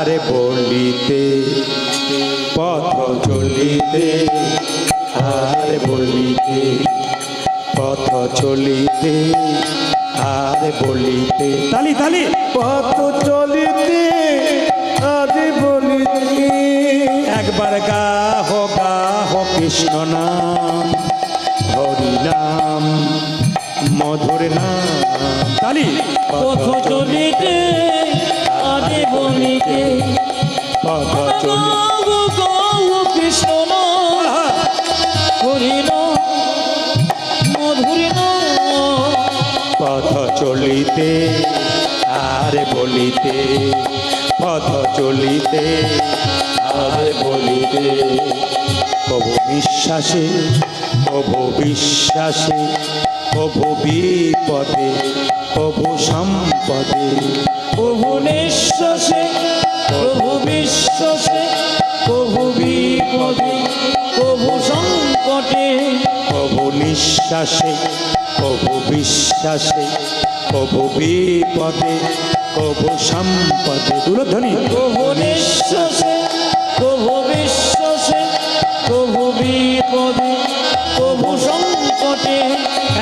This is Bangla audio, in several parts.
আরে বলিতে পথ চলিতে আরে বলিতে পথ চলিতে আরে বলিতে তালি তালি। পথ চলিতে আজ বলিতে একবার গাহ গাহ কৃষ্ণ নাম হরি নাম মধুর নাম। তালি। পথ চলিতে আদে বলিতে পথ চলিতে, আর বলিতে পথ চলিতে আর বলিতে, প্রভু বিশ্বাসে প্রভু বিশ্বাসে, প্রভু বিপদে, প্রভু সম্পদে প্রভু নিঃশ্বাসে প্রভু বিশ্বাসে প্রভু বিপদে প্রভু সংকটে। প্রভু নিঃশ্বাসে প্রভু বিশ্বাসে প্রভু বিপদে প্রভু সম্পদে। দূরধ্বনি। প্রভু নিঃশ্বাসে প্রভু বিশ্বাসে প্রভু বিপদে প্রভু সংকটে।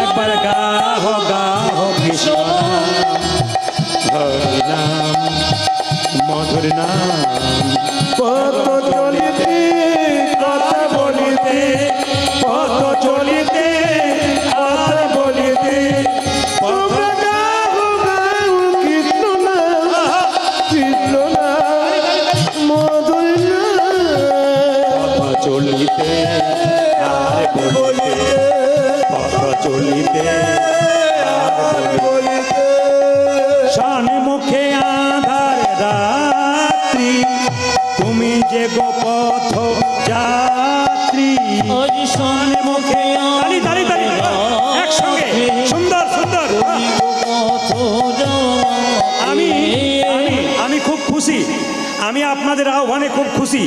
একবার গাহ গাহ কৃষ্ণ। নাম, মধুর নাম কত চলিতে কত বলিতে কত চলিতে আর বলিতে আপনাদের আহ্বানে খুব খুশি।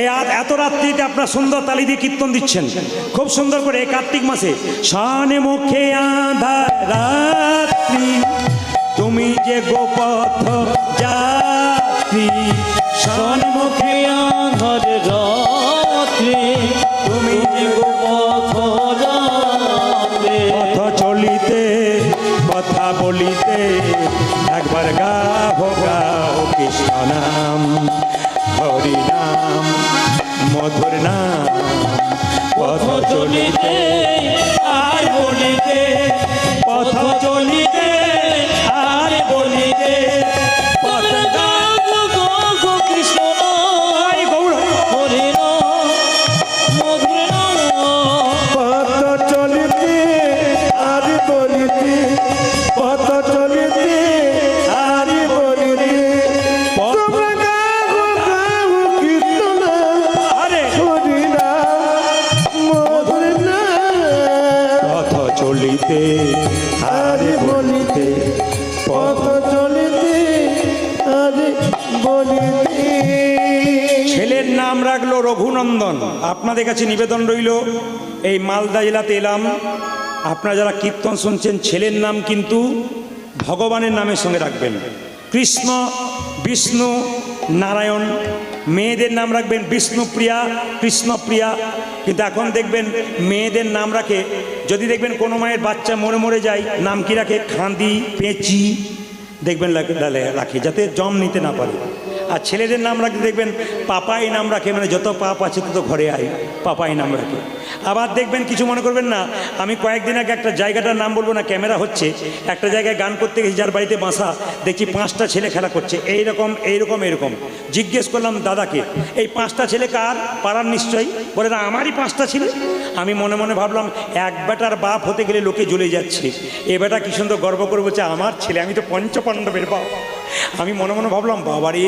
এই এত রাত্রিতে আপনার সুন্দর তালি দিয়ে কীর্তন দিচ্ছেন। খুব সুন্দর করে এই কার্তিক মাসে শানে মুখে রাত্রি। তুমি যে গোপথ যাত্রী মুখে রাত্রে। তুমি যে পথ যাত্রে। পথ চলিতে, কথা বলিতে, একবার গাও গাও কৃষ্ণ নাম পথ চলিতে আর বলিতে পথ চলিতে আর বলিতে চলিতে আর বলিতে, পথ চলিতে আজ বলিতে। ছেলের নাম রাখল রঘুনন্দন। আপনাদের কাছে নিবেদন রইল, এই মালদা জেলাতে এলাম। আপনারা যারা কীর্তন শুনছেন, ছেলের নাম কিন্তু ভগবানের নামের সঙ্গে রাখবেন। কৃষ্ণ, বিষ্ণু, নারায়ণ মেয়েদের নাম রাখবেন বিষ্ণুপ্রিয়া, কৃষ্ণপ্রিয়া। কিন্তু এখন দেখবেন মেয়েদের নাম রাখে, যদি দেখবেন কোনো মায়ের বাচ্চা মরে মরে যায়, নাম কি রাখে? খাঁদি পেঁচি। দেখবেন রাখে, যাতে জম নিতে না পারে। আর ছেলেদের নাম রাখতে দেখবেন, পাপাই নাম রাখে মানে যত পাপ আছে তত ঘরে আয়, পাপাই নাম রাখে। আবার দেখবেন কিছু মনে করবেন না, আমি কয়েকদিন আগে একটা জায়গাটার নাম বলব না, ক্যামেরা হচ্ছে, একটা জায়গায় গান করতে গেছি, যার বাড়িতে বাসা, দেখছি পাঁচটা ছেলে খেলা করছে, এইরকম এইরকম এরকম জিজ্ঞেস করলাম দাদাকে, এই পাঁচটা ছেলে কার? পাড়ার নিশ্চয়ই? বলে, না, আমারই পাঁচটা ছেলে। আমি মনে মনে ভাবলাম, এক বেটার বাপ হতে গেলে লোকে জ্বলে যাচ্ছে। এ বেটা কি সুন্দর গর্ব করে বলছে, আমার ছেলে, আমি তো পঞ্চপাণ্ডবের বাপ। আমি মনে মনে ভাবলাম বাবারে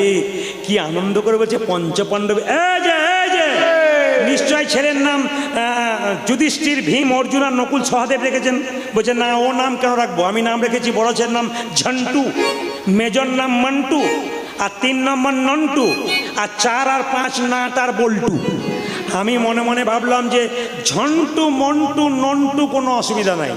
কি আনন্দ করে বলছে পঞ্চপাণ্ডব। নিশ্চয় ছেলের নাম যুধিষ্ঠির ভীম অর্জুন আর নকুল সহাদেব রেখেছেন। বলছে না ও নাম কেন রাখব? আমি নাম রেখেছি বড় ছেলের নাম ঝন্টু মেজর নাম মন্টু আর তিন নম্বর নন্টু আর চার আর পাঁচ নাট আর বল্টু। আমি মনে মনে ভাবলাম যে ঝন্টু মন্টু নন্টু কোনো অসুবিধা নাই।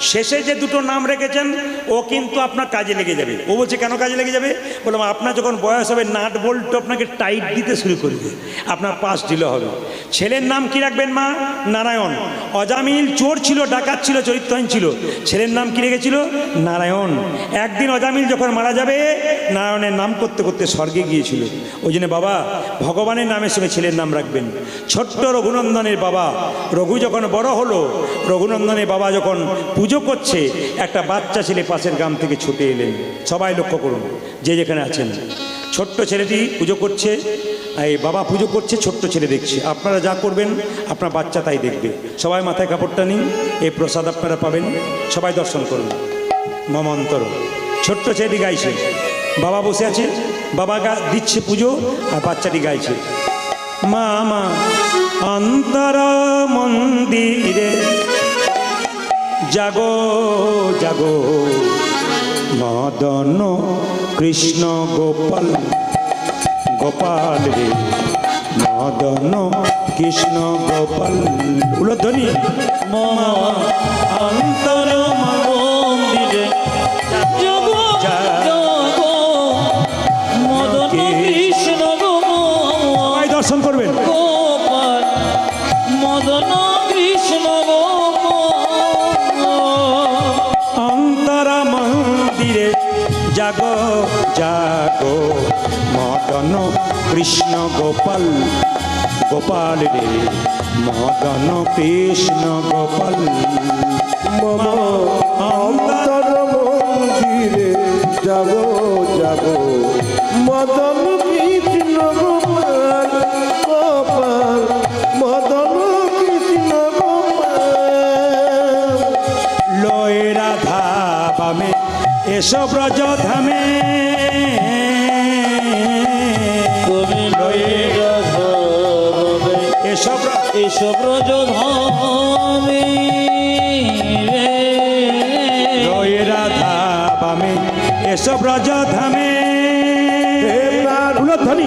শেষে যে দুটো নাম রেখেছেন, ও কিন্তু আপনার কাজে লেগে যাবে। ও বলছে, কেন কাজে লেগে যাবে? বললাম, আপনার যখন বয়স হবে, নাট বল্টু আপনাকে টাইট দিতে শুরু করবে। আপনার পাস ঢিলে হবে। ছেলের নাম কি রাখবেন, মা? নারায়ণ। অজামিল চোর ছিল, ডাকাত ছিল, চরিত্রহীন ছিল। ছেলের নাম কি রেখেছিল? নারায়ণ। একদিন অজামিল যখন মারা যাবে, নারায়ণের নাম করতে করতে স্বর্গে গিয়েছিল। ওই জন্য বাবা, ভগবানের নামের সঙ্গে ছেলের নাম রাখবেন। ছোট্ট রঘুনন্দনের বাবা। রঘু যখন বড় হলো, রঘুনন্দনের বাবা যখন পুজো করছে, একটা বাচ্চা ছেলে পাশের গ্রাম থেকে ছুটে এলেন সবাই লক্ষ্য করুন, যে যেখানে আছেন। ছোট্ট ছেলেটি পুজো করছে, এই বাবা পুজো করছে, ছোট্ট ছেলে দেখছে। আপনারা যা করবেন, আপনার বাচ্চা তাই দেখবে। সবাই মাথায় কাপড়টা নিন, এই প্রসাদ আপনারা পাবেন। সবাই দর্শন করুন। মমন্তর। ছোট্ট ছেলেটি গাইছে। বাবা বসে আছে, বাবা গা দিচ্ছে পুজো, আর বাচ্চাটি গাইছে। মা মা অন্তর মন্দিরে জাগো জাগো। মদন কৃষ্ণ গোপাল গোপাল রে। মদন কৃষ্ণ গোপাল। উলধ্বনি মা অন্তর মন্দিরে জাগো মদন কৃষ্ণ গোপাল গোপাল রে মদন কৃষ্ণ গোপাল। মম অন্তর মন্দিরে যাব যাব। মদন কৃষ্ণ গোপাল গোপাল মদন কৃষ্ণ গোপাল। লয় রাধা বামে এসো ব্রজ ধামে ব্র- ধামে লয় রাধা বামে এসো ব্রজ ধামে। উলধ্বনি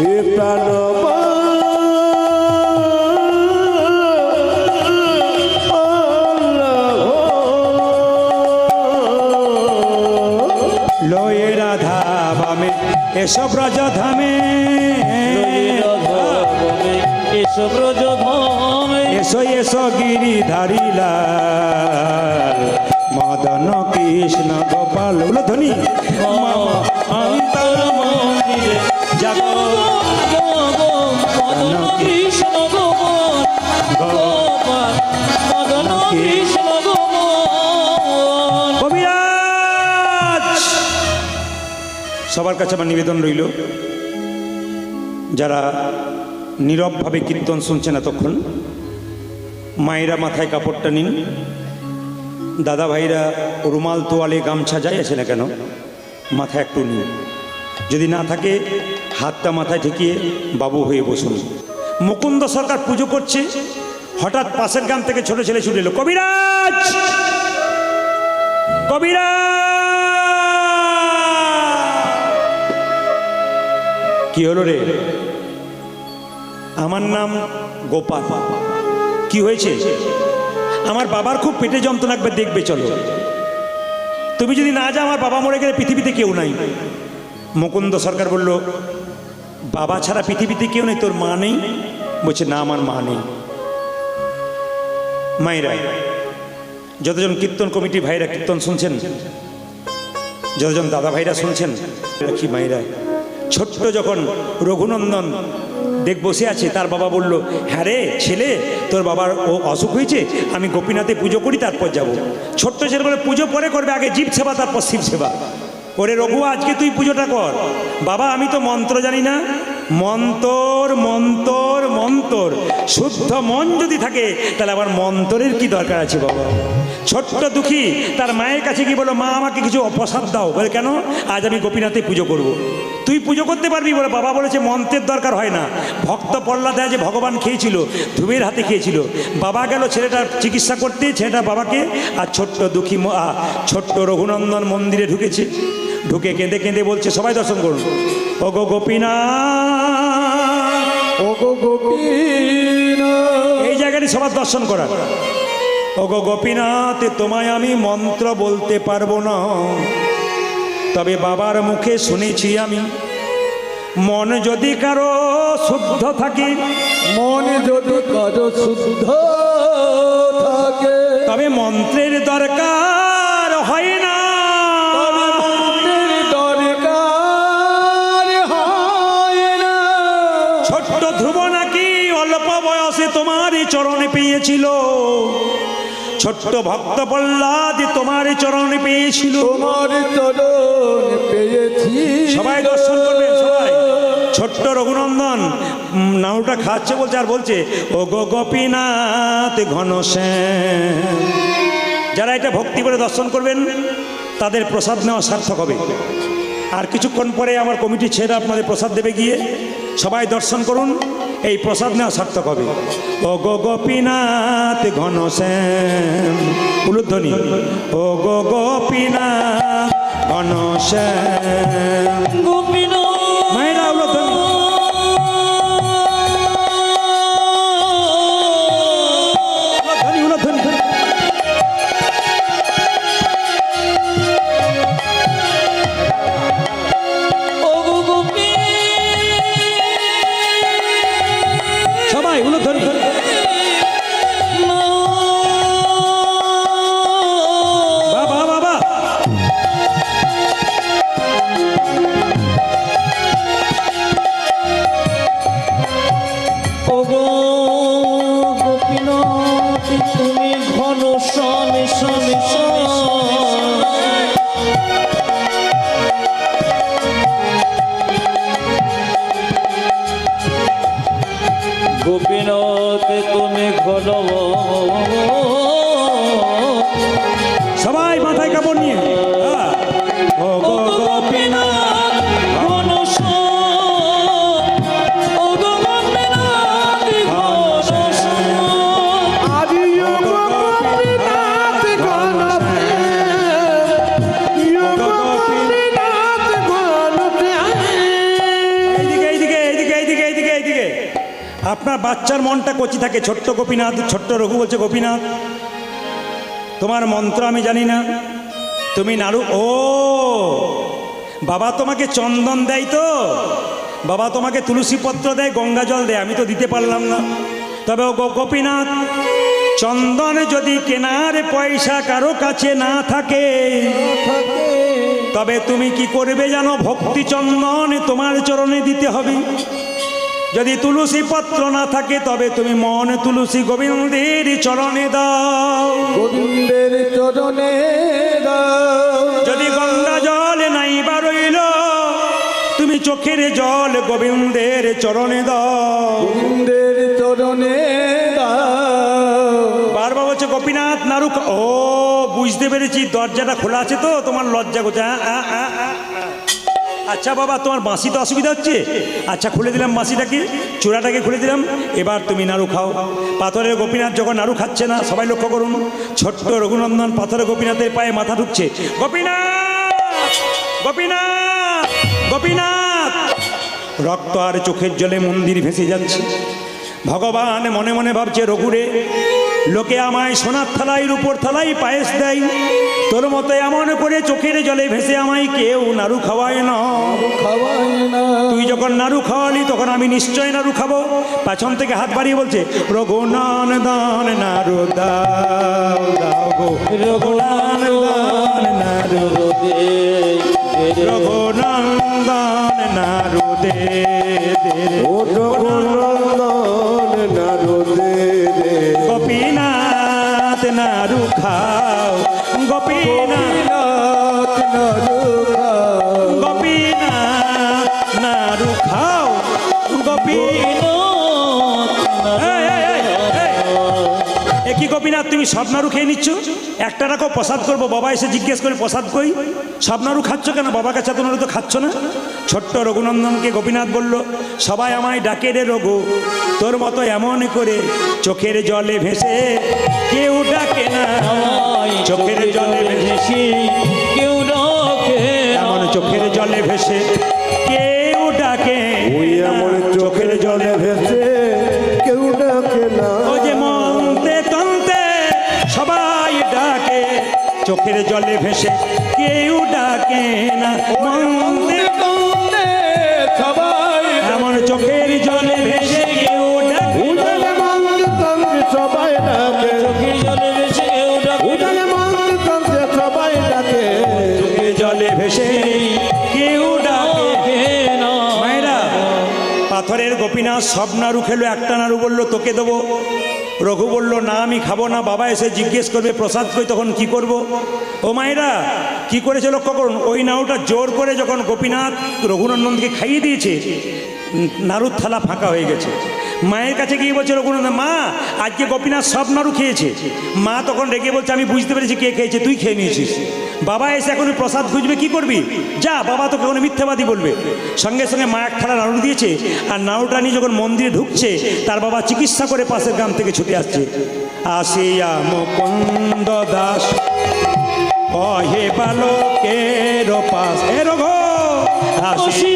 হে প্রাণ লয়ে রাধা বামে এসো ব্রজ ধামে। এসব রজধামে এসো এসো গিরিধারী লাল মদন কৃষ্ণ গোপাল উলধ্বনি মামা অন্তর মন্দিরে সবার কাছে আমার নিবেদন রইল, যারা নীরবভাবে কীর্তন শুনছেন এতক্ষণ, মায়েরা মাথায় কাপড়টা নিন দাদা ভাইরা রুমাল তোয়ালে গামছা যাই আছে না কেন, মাথায় একটু নিন। যদি না থাকে হাতটা মাথায় ঠেকিয়ে বাবু হয়ে বসুন। মুকুন্দ সরকার পুজো করছে। হঠাৎ পাশের গ্রাম থেকে ছোট ছেলে ছুটে এলো, কবিরাজ! কবিরাজ! কি হলো রে? আমার নাম গোপাল। কি হয়েছে? আমার বাবার খুব পেটে যন্ত্রণা একবার দেখবে, চলো। তুমি যদি না যাও, আমার বাবা মরে গেলে পৃথিবীতে কেউ নাই। মুকুন্দ সরকার বলল বাবা ছাড়া পৃথিবীতে কেউ নেই, তোর মা নেই? বলছে, না, আমার মা নেই। মায়েরা, যতজন কীর্তন কমিটির ভাইরা কীর্তন শুনছেন, যতজন দাদা ভাইরা শুনছেন কি মায়েরা, ছোট্ট যখন রঘুনন্দন দেখ বসে আছে, তার বাবা বলল হ্যাঁ রে, ছেলে, তোর বাবার ও অসুখ হয়েছে, আমি গোপীনাথে পুজো করি, তারপর যাব। ছোট্ট ছেলে বলে, পুজো পরে করবে, আগে জীব সেবা, তারপর শিব সেবা। ওরে রঘু, আজকে তুই পুজোটা কর। বাবা, আমি তো মন্ত্র জানি না। মন্তর মন্তর মন্তর। শুদ্ধ মন যদি থাকে, তাহলে আবার মন্তরের কি দরকার আছে বাবা? ছোট্ট দুঃখী, তার মায়ের কাছে কি বলো, মা, আমাকে কিছু অপসাদ দাও। বলে, কেন? আজ আমি গোপীনাথে পুজো করব। তুই পুজো করতে পারবি বলে বাবা বলেছে, মন্ত্রের দরকার হয় না। ভক্ত প্রহ্লাদ যে ভগবান খেয়েছিল ধুবের হাতে খেয়েছিল, বাবা গেল ছেলেটার চিকিৎসা করতে ছেলেটা বাবাকে, আর ছোট্ট দুঃখী ছোট্ট রঘুনন্দন মন্দিরে ঢুকেছে। ঢুকে কেঁদে কেঁদে বলছে সবাই দর্শন করুন। ও গো গোপীনাথ। ওগো গোপীনা এই জায়গাটি সবার দর্শন করার। গো গোপীনাথ তোমায় আমি মন্ত্র বলতে পারব না। তবে বাবার মুখে শুনেছি আমি মন যদি কারও শুদ্ধ থাকে মন যদি কারও শুদ্ধ থাকে তবে মন্ত্রের দরকার ছোট্ট ভক্ত প্রহ্লাদ তোমার চরণে পেয়েছিল। তোমার চরণ পেয়েছি। সবাই দর্শন করবে সবাই। ছোট্ট রঘুনন্দন নাউটা খাচ্ছে বলছে আর বলছে ও গো গোপীনাথ ঘনশ্যাম যারা এটা ভক্তি করে দর্শন করবেন তাদের প্রসাদ নেওয়া সার্থক হবে। আর কিছুক্ষণ পরে আমার কমিটি ছেড়ে আপনাদের প্রসাদ দেবে গিয়ে। সবাই দর্শন করুন। এই প্রসাদ নেওয়া সার্থক হবে। ও গো গোপীনাথ ঘন শ্যাম উলুধ্বনি ও গো গোপীনাথ ঘনশ্যাম গোপীনাথ আপনার বাচ্চার মনটা কচি থাকে, ছোট্ট গোপীনাথ, ছোট্ট রঘু বলছে, গোপীনাথ, তোমার মন্ত্র আমি জানি না। তুমি নাড়ু, ও, বাবা তোমাকে চন্দন দেয় তো। বাবা তোমাকে তুলসী পত্র দেয়, গঙ্গা জল দেয়, আমি তো দিতে পারলাম না। তবে ও গোপীনাথ, চন্দন যদি কেনার পয়সা কারও কাছে না থাকে, তবে তুমি কি করবে জানো? ভক্তি চন্দন তোমার চরণে দিতে হবে। যদি তুলসী পত্র না থাকে তবে তুমি মন তুলসী গোবিন্দের চরণে দাও। গোবিন্দের চরণে দাও। যদি গঙ্গা জল নাই বা রইল তুমি চোখের জল গোবিন্দের চরণে দাও। গোবিন্দের চরণে দাও। বারবার বলছে গোপীনাথ নারুক ও বুঝতে পেরেছি দরজাটা খোলা আছে তো তোমার লজ্জা আ। আচ্ছা বাবা, তোমার বাঁশিতে অসুবিধা হচ্ছে? আচ্ছা খুলে দিলাম বাঁশিটাকে চূড়াটাকে খুলে দিলাম। এবার তুমি নাড়ু খাও। পাথরের গোপীনাথ যখন নাড়ু খাচ্ছে না, সবাই লক্ষ্য করুন, ছোট্ট রঘুনন্দন পাথরের গোপীনাথের পায়ে মাথা ঢুকছে। গোপীনাথ! গোপীনাথ! গোপীনাথ! রক্ত আর চোখের জলে মন্দির ভেসে যাচ্ছে। ভগবান মনে মনে ভাবছে, রঘুরে লোকে আমায় সোনার থালাই রূপোর থালাই পায়েস দেয়। তোর মতো এমন করে চোখের জলে ভেসে আমায় কেউ নাড়ু খাওয়ায় না। তুই যখন নাড়ু খাওয়ালি, তখন আমি নিশ্চয় নাড়ু খাব। পেছন থেকে হাত বাড়িয়ে বলছে রঘুনান দান, নাড়ু দাও দাও রঘুনান দান, নাড়ু রঘুনন্দন নাড়ু দে দে। রে। ও রঘুনন্দন নারদে এ তুমি সব নাড়ু খেয়ে নিচ্ছ? একটা রাখো প্রসাদ করব। বাবা এসে জিজ্ঞেস করে প্রসাদ কই? সব নাড়ু খাচ্ছ কেন? এত নাড়ু তো খাচ্ছ না? ছোট্ট রঘুনন্দনকে গোপীনাথ বলল সবাই আমায় ডাকে রে রঘু তোর মতো এমন করে চোখের জলে ভেসে কেউ ডাকে না। চোখের জলে ভেসে কেউ ডাকে। এমন চোখের জলে ভেসে কেউ ডাকে এমন চোখের জলে ভেসে চোখের জলে ভেসে কেউ ডাকে না। মন্তে সবাই এমন চোখের জলে ভেসে কেউ সবাই ডাকে। চোখের জলে ভেসে কেউ ডাকে না। উজালে সবাই ডাকে। চোখের জলে ভেসে কেউ ডাকে। মায়েরা পাথরের গোপীনাথ সব নাড়ু খেলো একটা নাড়ু বলল তোকে দেবো। রঘু বলল, না, আমি খাব না। বাবা এসে জিজ্ঞেস করবে, প্রসাদ কই? তখন, কি করব? ও মায়েরা, কি করেছে লক্ষ্য করুন, ওই নাওটা জোর করে যখন গোপীনাথ রঘুনন্দনকে খাইয়ে দিয়েছে নারুর থালা ফাঁকা হয়ে গেছে। মায়ের কাছে গিয়ে বলছে রঘুনন্দন মা, আজকে গোপীনাথ সব নাড়ু খেয়েছে। মা তখন রেগে বলছে, আমি বুঝতে পেরেছি কে খেয়েছে, তুই খেয়ে নিয়েছিস। বাবা এসে এখন প্রসাদ খুঁজবে, কি করবি? যা, বাবা তোকে কোনো মিথ্যাবাদী বলবে। সঙ্গে সঙ্গে মা এক নাড়ু দিয়েছে, আর নাড়ুটা নিয়ে যখন মন্দিরে ঢুকছে, তার বাবা চিকিৎসা করে পাশের গ্রাম থেকে ছুটে আসছে। আসিয়া মুকুন্দ দাস, কহে বালকের পাশ। এ রঘ আসি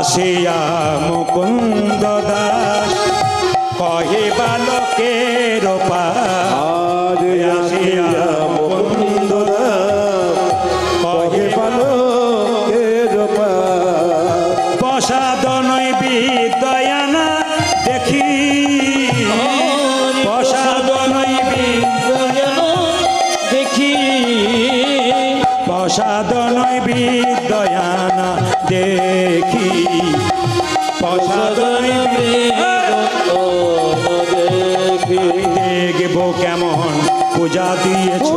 আসিয়া মুকুন্দ দাস কহে বালকের পাশ আজ আসিয়া মুকুন্দ কহে পালো প্রসাদ নয় বিদয়ানা দেখি প্রসাদ নয় যেন দেখি প্রসাদ দেখি। দেখব কেমন পূজা দিয়েছ।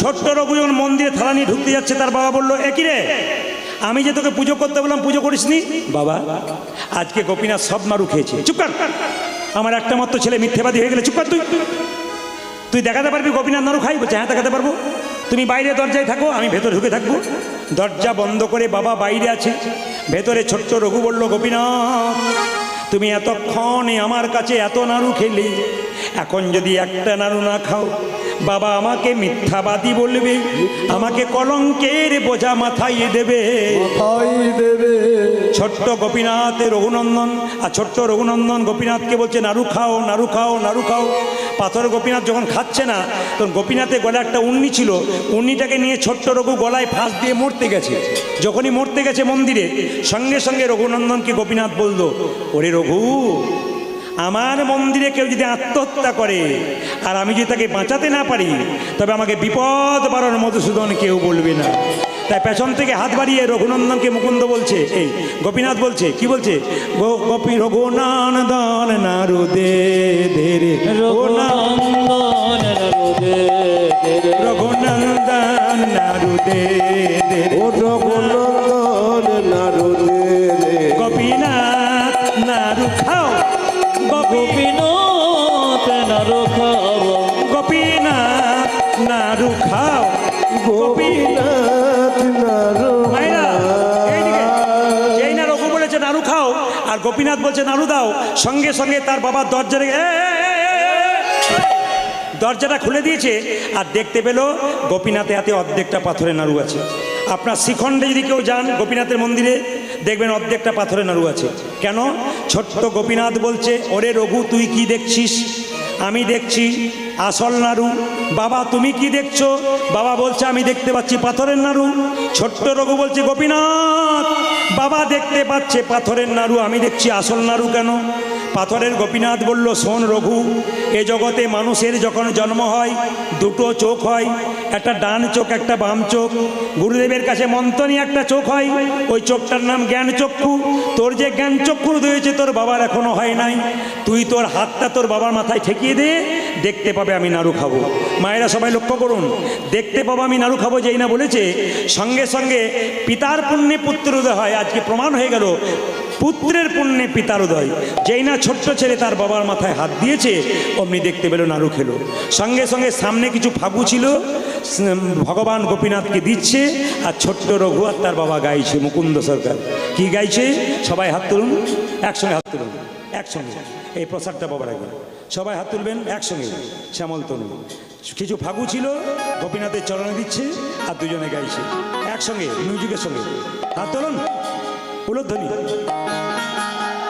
ছোট্ট রঘু যখন মন্দিরে থালা নিয়ে ঢুকতে যাচ্ছে তার বাবা বলল একই রে? আমি যে তোকে পুজো করতে বললাম পুজো করিসনি? বাবা আজকে গোপীনাথ সব নাড়ু খেয়েছে। চুপ কর। আমার একটা মাত্র ছেলে মিথ্যেবাদী হয়ে গেলে চুপ কর তুই। তুই দেখাতে পারবি গোপীনাথ নাড়ু খাই, বলছে হ্যাঁ দেখাতে পারব। তুমি বাইরে দরজায় থাকো, আমি ভেতরে ঢুকে থাকব। দরজা বন্ধ করে বাবা বাইরে আছে। ভেতরে ছোট্ট রঘু বলল, গোপীনাথ, তুমি এতক্ষণে আমার কাছে এত নাড়ু খেলে এখন যদি একটা নাড়ু না খাও বাবা আমাকে মিথ্যাবাদী বলবে আমাকে কলঙ্কের বোঝা মাথায় দেবে। দেবে। ছোট্ট গোপীনাথ রঘুনন্দন আর ছোট্ট রঘুনন্দন গোপীনাথকে বলছে নাড়ু খাও নাড়ু খাও নাড়ু খাও। পাথর গোপীনাথ যখন খাচ্ছে না তখন গোপীনাথের গলায় একটা উন্নি ছিল। উন্নিটাকে নিয়ে ছোট্ট রঘু গলায় ফাঁস দিয়ে মরতে গেছে। যখনই মরতে গেছে মন্দিরে সঙ্গে সঙ্গে রঘুনন্দনকে গোপীনাথ বলল ওরে রঘু আমার মন্দিরে কেউ যদি আত্মহত্যা করে আর আমি যদি তাকে বাঁচাতে না পারি তবে আমাকে বিপদ বাড়ানোর মধুসূদন কেউ বলবে না। তাই পেছন থেকে হাত বাড়িয়ে রঘুনন্দনকে মুকুন্দ বলছে এই গোপীনাথ বলছে কি বলছে? গো- গোপী রঘুনন্দন নারু দে দে রে রঘুনন্দন রুদে রঘুনন্দন নারু দে দে রে ও রঘুনন্দন নারদে গোপীনাথ নারু খাব গোপীনাথ নারু খাও। গোপীনাথ নারু নাড়ু খাও আর গোপীনাথ বলছে নাড়ু দাও সঙ্গে সঙ্গে তার বাবার দরজা। দরজাটা খুলে দিয়েছে আর দেখতে পেল গোপীনাথে হাতে অর্ধেকটা পাথরের নাড়ু আছে। আপনার শিখণ্ডে যদি কেউ যান গোপীনাথের মন্দিরে দেখবেন অর্ধেকটা পাথরের নাড়ু আছে। কেন? ছোট্ট গোপীনাথ বলছে, ওরে রঘু, তুই কি দেখছিস? আমি দেখছি আসল নাড়ু। বাবা, তুমি কি দেখছ? বাবা বলছে, আমি দেখতে পাচ্ছি পাথরের নাড়ু। ছোট্ট রঘু বলছে, গোপীনাথ বাবা দেখতে পাচ্ছে পাথরের নাড়ু, আমি দেখছি আসল নাড়ু কেন? পাথরের গোপীনাথ বলল, শোন রঘু, এ জগতে মানুষের যখন জন্ম হয়, দুটো চোখ হয়, একটা ডান চোখ, একটা বাম চোখ। গুরুদেবের কাছে মন্থনী একটা চোখ হয়, ওই চোখটার নাম জ্ঞান চক্ষু। তোর যে জ্ঞান চক্ষু হয়েছে তোর বাবার এখনও হয় নাই। তুই তোর হাতটা তোর বাবার মাথায় ঠেকিয়ে দে, দেখতে পাবে আমি নাড়ু খাব। মায়েরা সবাই লক্ষ্য করুন, দেখতে পাবো আমি নাড়ু খাব যেই না বলেছে, সঙ্গে সঙ্গে পিতার পুণ্যে পুত্র উদয় হয় আজকে প্রমাণ হয়ে গেল, পুত্রের পুণ্যে পিতার উদয়। যেই না ছোট্ট ছেলে তার বাবার মাথায় হাত দিয়েছে, অমনি দেখতে পেল নাড়ু খেলো। সঙ্গে সঙ্গে সামনে কিছু ফাগু ছিল ভগবান গোপীনাথকে দিচ্ছে, আর ছোট্ট রঘু আর তার বাবা গাইছে মুকুন্দ সরকার। কি গাইছে? সবাই হাত তুলুন, একসঙ্গে হাত তুলুন, একসঙ্গে। এই প্রসাদটা বাবার আগে। সবাই হাত তুলবেন, একসঙ্গে। শ্যামল তনু। কিছু ফাগু ছিল, গোপীনাথের চরণে দিচ্ছে, আর দুজনে গাইছে। একসঙ্গে মিউজিকের সঙ্গে। হাত তুলুন। উলোধ্বনি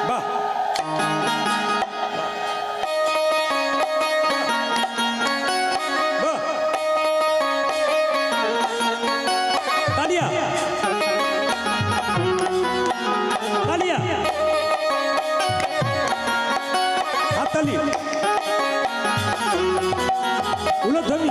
বাহ। তালিয়া তালিয়া হাততালি। উলোধ্বনি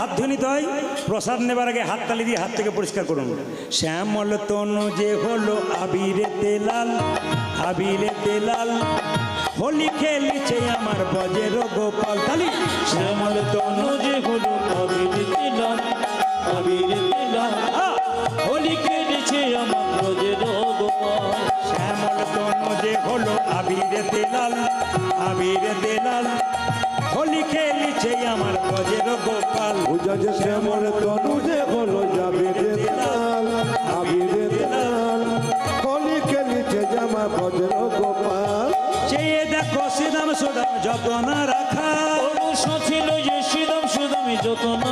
হাত হয় প্রসাদ নেবার আগে হাত তালি দিয়ে হাত থেকে পরিষ্কার করুন শ্যামল তনু যে হলো আবিরে তেলাল আবিরে তেলাল হোলি খেলিছে আমার বজের গোপাল তালি। শ্যামল তনু যে হলো আবির দিলাম আবির দিলাম! হোলি খেলেছে আমার ব্রজের গোপাল শ্যামল তনু যে হলো আবিরে তেলাল আবিরে তেলাল হোলি খেলিছে আমার বজের গোপাল যে শ্যামল তনু যে হলো যাবে রে লাল আবিরে লাল কলি খেলিছে জামা বজ্র সিদাম সুদাম যত না রাখা সাথে লইয়ে সিদাম সুদামি যত না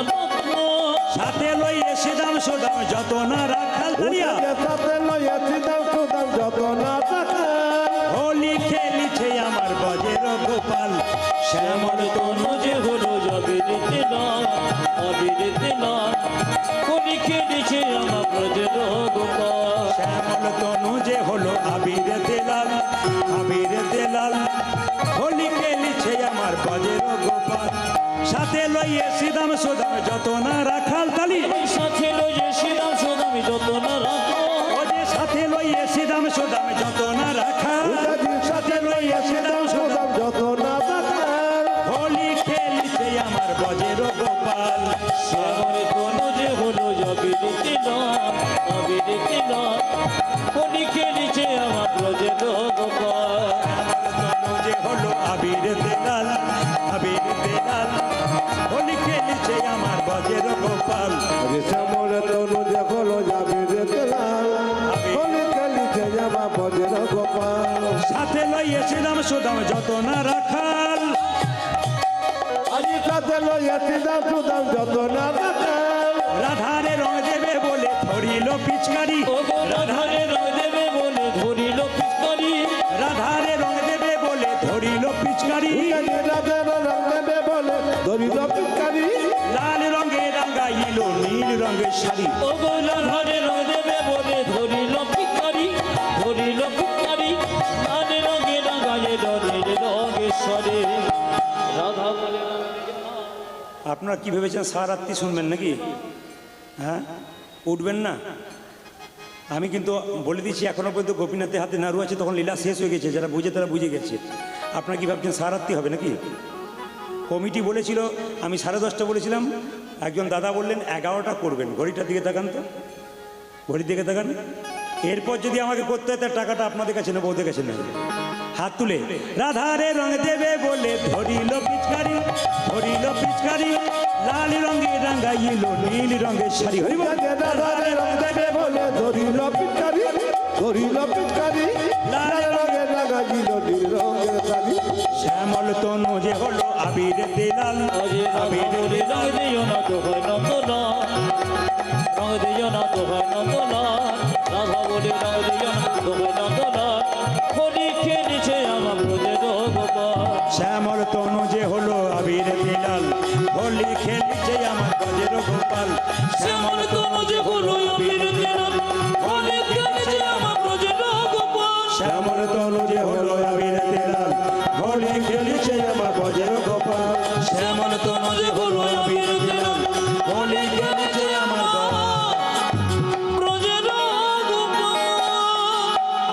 সাথে লইয়ে সিদাম সুদাম যত না রাখাল দাঁড়িয়া পূজা যে সাথে লইয়াছি দাম সুদাম যত না টাকা হোলি খেলিছে আমার বজের গোপাল শ্যামল তনু যে হলো আবির দিলাম আবির দিলাম হোলি খেলেছে আমার ব্রজের গোপাল শ্যামল তনু যে হলো আবির তেলাল আবির তেলাল হোলি খেলিছে আমার বজের গোপাল। সাথে লইয়ে সিদাম সুদাম যত না রাখাল তালি। সাথে লইয়ে সিদাম সুদাম যত না রাখাল সাথে লইয়ে সিদাম সুদাম যত না রাখাল আবির দেলাল হোলি খেলিছে আমার বজের গোপাল? শ্যামল তনু হলো যাবে রে লাল কলি খেলিছে জামা বজ্র গোপাল? সাথে লইয়েছিলাম সুদাম যত না রাখাল। আজি সাথে লইয়াছি দাম সুদাম যত না টাকা রাধারে রং দেবে বলে ধরিল পিচকারি। রাধারে রং দেবে বলে ধরিল পিস্তরি রাধারে রং দেবে বলে ধরিল পিচকারি। লাল রঙে নীল রঙের শাড়ি। ও গো রাধারে রং দেবে বলে ধরিল পিস্তরি ধরিল পিস্তরি লাল রঙে রাঙালে রঙের রঙেশ্বরে রাধা বলে আপনারা কি ভেবেছেন সারাত্রি শুনবেন নাকি? হ্যাঁ? উঠবেন না? আমি কিন্তু বলে দিচ্ছি এখনও পর্যন্ত গোপীনাথের হাতে নাড়ু আছে তখন লীলা শেষ হয়ে গেছে যারা বুঝে তারা বুঝে গেছে। আপনারা কি ভাবছেন সারাত্রি হবে নাকি? কমিটি বলেছিল, আমি সাড়ে দশটা বলেছিলাম, একজন দাদা বললেন, এগারোটা করবেন, ঘড়িটার দিকে তাকান তো, ঘড়ির দিকে তাকান। এরপর যদি আমাকে করতে হয়, তার টাকাটা আপনাদের কাছে নেব, ওদের কাছে নেব। হাত তুলে, রাধারে রং দেবে বলে ধরিল পিচকারি ধরিল পিচকারি, লাল রঙে রাঙ্গাইল, নীল রঙের শাড়ি। হইব রাধারে রং দেবে বলে ধরিল পিচকারি ধরিল পিচকারি, লাল শ্যামল তনু যে হলো আবির দিলাল হরি খেলেছে আমার ব্রজের গোপাল শ্যামল তনু যে হলো আবির দিলাল হোলি খেলছে আমার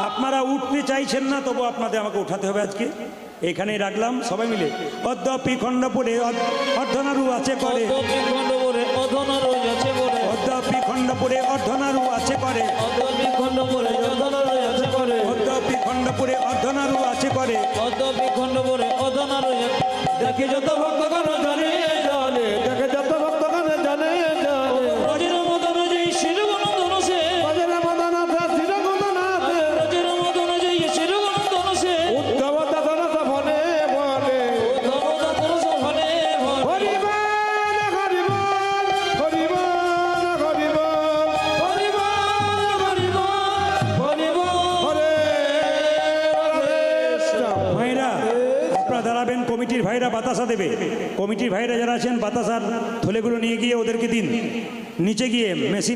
আপনারা উঠতে চাইছেন না তবু আপনাদের আমাকে উঠাতে হবে আজকে। এখানেই রাখলাম সবাই মিলে। অদ্যাপি খণ্ডপুরে অর্ধ- অর্ধনারু আছে করে। অদ্যপি খণ্ড বলে খণ্ডপুরে অর্ধনারু আছে করে। অদ্যপি খন্ডপুরে অর্ধনারু আছে করে। অদ্যাপি খণ্ডপুরে অর্ধনারু আছে করে। অদ্যপি খন্ডপুরে অর্ধনারু দেখে যত ভক্তগণ কমিটির ভাইরা যারা আছেন বাতাসার থলেগুলো নিয়ে গিয়ে ওদেরকে দিন। নিচে গিয়ে মেশিন